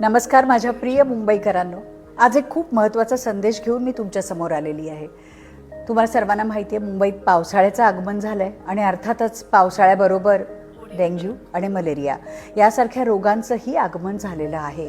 नमस्कार माझ्या प्रिय मुंबईकरांनो. आज एक खूप महत्त्वाचा संदेश घेऊन मी तुमच्यासमोर आलेली आहे. तुम्हाला सर्वांना माहिती आहे मुंबईत पावसाळ्याचं आगमन झालं आहे आणि अर्थातच पावसाळ्याबरोबर डेंग्यू आणि मलेरिया यासारख्या रोगांचंही आगमन झालेलं आहे.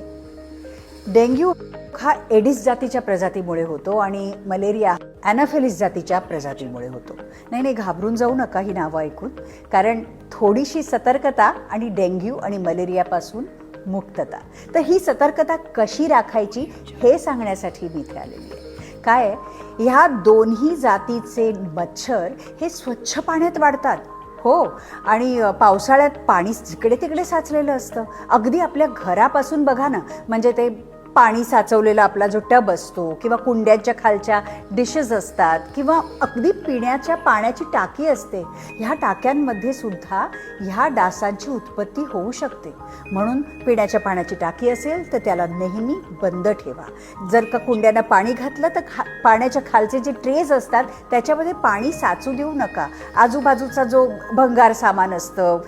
डेंग्यू हा एडिस जातीच्या प्रजातीमुळे होतो आणि मलेरिया ॲनाफेलिस जातीच्या प्रजातीमुळे होतो. नाही नाही घाबरून जाऊ नका ही नावं ऐकून. कारण थोडीशी सतर्कता आणि डेंग्यू आणि मलेरियापासून मुक्तता. तर ही सतर्कता कशी राखायची हे सांगण्यासाठी मी इथे आलेली आहे. काय ह्या दोन्ही जातीचे मच्छर हे स्वच्छ पाण्यात वाढतात. हो. आणि पावसाळ्यात पाणी जिकडे तिकडे साचलेलं असतं. अगदी आपल्या घरापासून बघा ना. म्हणजे ते पाणी साचवलेला आपला जो टब असतो किंवा कुंड्यांच्या खालच्या डिशेस असतात किंवा अगदी पिण्याच्या पाण्याची टाकी असते ह्या टाक्यांमध्ये सुद्धा ह्या डासांची उत्पत्ती होऊ शकते. म्हणून पिण्याच्या पाण्याची टाकी असेल तर त्याला नेहमी बंद ठेवा. जर का कुंड्यांना पाणी घातलं तर खा पाण्याच्या खालचे जे ट्रेज असतात त्याच्यामध्ये पाणी साचू देऊ नका. आजूबाजूचा जो भंगार सामान असतं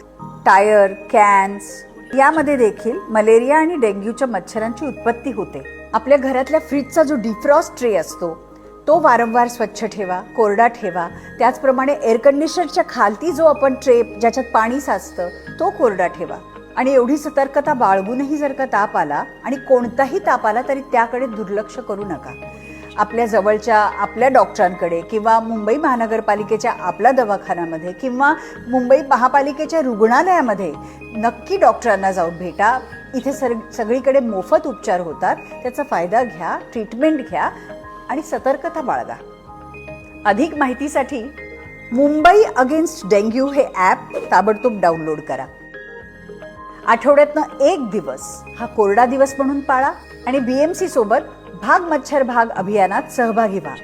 टायर कॅन्स यामध्ये देखील मलेरिया आणि डेंग्यूच्या मच्छरांची उत्पत्ती होते. आपल्या घरातल्या फ्रीजचा जो डिफ्रॉस्ट ट्रे असतो तो वारंवार स्वच्छ ठेवा कोरडा ठेवा. त्याचप्रमाणे एअर कंडिशनरच्या खालती जो आपण ट्रे ज्याच्यात पाणी साचतं तो कोरडा ठेवा. आणि एवढी सतर्कता बाळगूनही जर का ताप आला आणि कोणताही ताप आला तरी त्याकडे दुर्लक्ष करू नका. आपल्या जवळच्या आपल्या डॉक्टरांकडे किंवा मुंबई महानगरपालिकेच्या आपल्या दवाखान्यामध्ये किंवा मुंबई महापालिकेच्या रुग्णालयामध्ये नक्की डॉक्टरांना जाऊन भेटा. इथे सर सगळीकडे मोफत उपचार होतात. त्याचा फायदा घ्या ट्रीटमेंट घ्या आणि सतर्कता बाळगा. अधिक माहितीसाठी मुंबई अगेन्स्ट डेंग्यू हे ॲप ताबडतोब डाउनलोड करा. आठवड्यातनं एक दिवस हा कोरडा दिवस म्हणून पाळा आणि बी एम सोबत भाग मच्छर भाग अभियानात सहभागी व्हा.